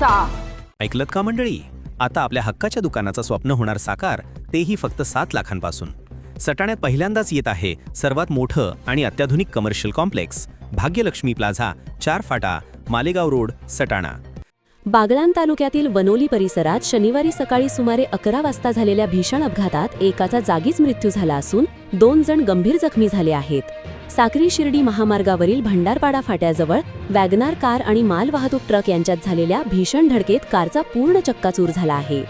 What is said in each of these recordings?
करायचा ऐकलत का मंडळी? आता आपल्या हक्काच्या दुकानाचं स्वप्न होणार साकार तेही फक्त सात लाखांपासून. सटाण्यात पहिल्यांदाच येत आहे सर्वात मोठं आणि अत्याधुनिक कमर्शियल कॉम्प्लेक्स भाग्यलक्ष्मी प्लाझा चार फाटा मालेगाव रोड सटाणा. बागलाण तालुक्यातील वनोली परिसरात शनिवारी सकाळी सुमारे अकरा वाजता झालेल्या भीषण अपघातात एकाचा जागीच मृत्यू झाला असून दोन जण गंभीर जखमी झाले आहेत. साक्री शिर्डी महामार्गावरील भंडारपाडा फाट्याजवळ वॅगनार कार आणि मालवाहतूक ट्रक यांच्यात झालेल्या भीषण धडकेत कारचा पूर्ण चक्काचूर झाला आहे.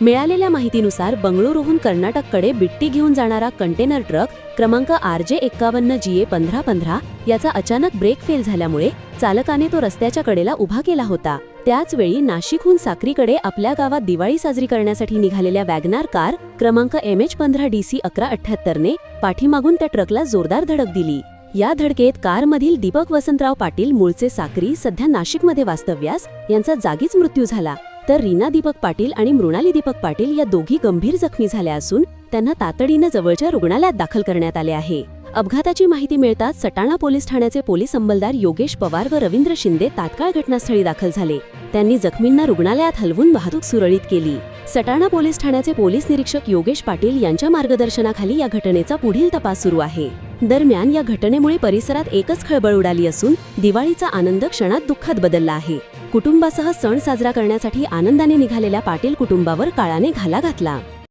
मिळालेल्या माहितीनुसार बंगळुरूहून कर्नाटककडे बिट्टी घेऊन जाणारा कंटेनर ट्रक क्रमांक आर जे एक्कावन्न जी ए पंधरा पंधरा याचा अचानक ब्रेक फेल झाल्यामुळे चालकाने तो रस्त्याच्या कडेला उभा केला होता. त्याचवेळी नाशिकहून साक्रीकडे आपल्या गावात दिवाळी साजरी करण्यासाठी निघालेल्या वॅगनार कार क्रमांक एम एच पंधरा डी सी अकरा अठ्ठ्याहत्तरने पाठीमागून त्या ट्रकला जोरदार धडक दिली. या धडकेत कारमधील दीपक वसंतराव पाटील मूळचे साक्री सध्या नाशिकमध्ये वास्तव्यास यांचा जागीच मृत्यू झाला. तर रीना दीपक पाटील आणि मृणाली दीपक पाटील या दोघी गंभीर जखमी झाल्या असून त्यांना तातडीनं जवळच्या रुग्णालयात दाखल करण्यात आले आहे. अपघाताची माहिती मिळताच सटाणा पोलीस ठाण्याचे पोलीस अंमलदार योगेश पवार व रवींद्र शिंदे तात्काळ घटनास्थळी दाखल झाले. त्यांनी जखमींना रुग्णालयात हलवून वाहतूक सुरळीत केली. सटाणा पोलीस ठाण्याचे पोलीस निरीक्षक योगेश पाटील यांच्या मार्गदर्शनाखाली या घटनेचा पुढील तपास सुरू आहे. दरम्यान या घटनेमुळे परिसरात एकच खळबळ उडाली असून दिवाळीचा आनंद क्षणात दुःखात बदलला आहे. कुटुंबासह सण साजरा करण्यासाठी आनंदाने निघालेल्या पाटील कुटुंबावर काळाने घाला घातला.